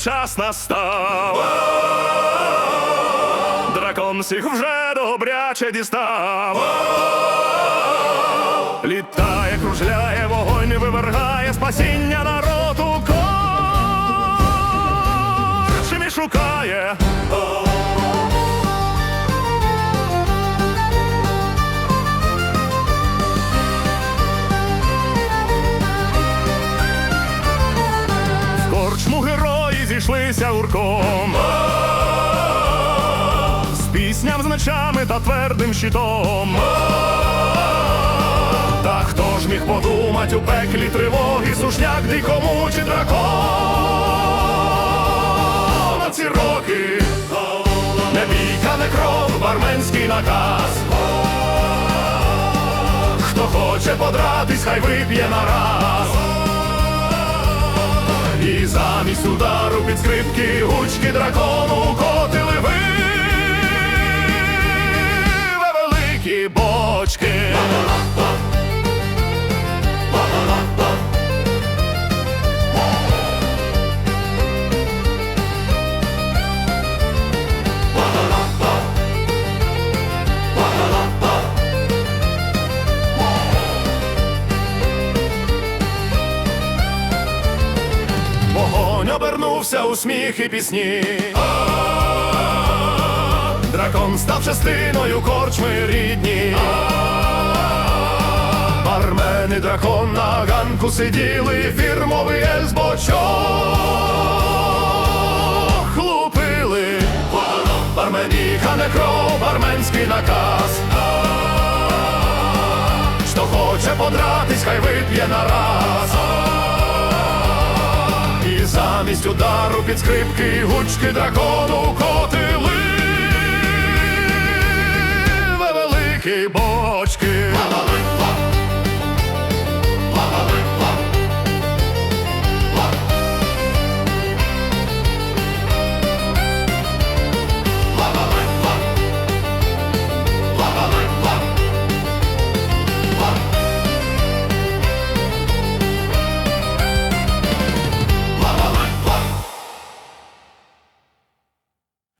час настав. Дракон всіх вже добряче дістав. Літає, кружляє, вогонь вивергає спасіння народу. Чим і шукає. Герої зійшлися урком. З пісням, з мечами та твердим щитом. Та хто ж міг подумать у пеклі тривоги, сушняк дикому чи дракон на ці роки, не бійка, не кров, барменський наказ. Хто хоче подратись, хай вип'є на раз. І замість удару під скрипки гучки дракону котили ви Вогонь обернувся у сміх і пісні. Дракон став частиною корчми рідні. Бармени дракон на ганку сиділи, фірмовий ель з бочок лупили. Барменіха не кров, барменський наказ. Хто хоче подратись, хай вип'є на раз. Замість удару під скрипки гучки дракону котили. великі бой.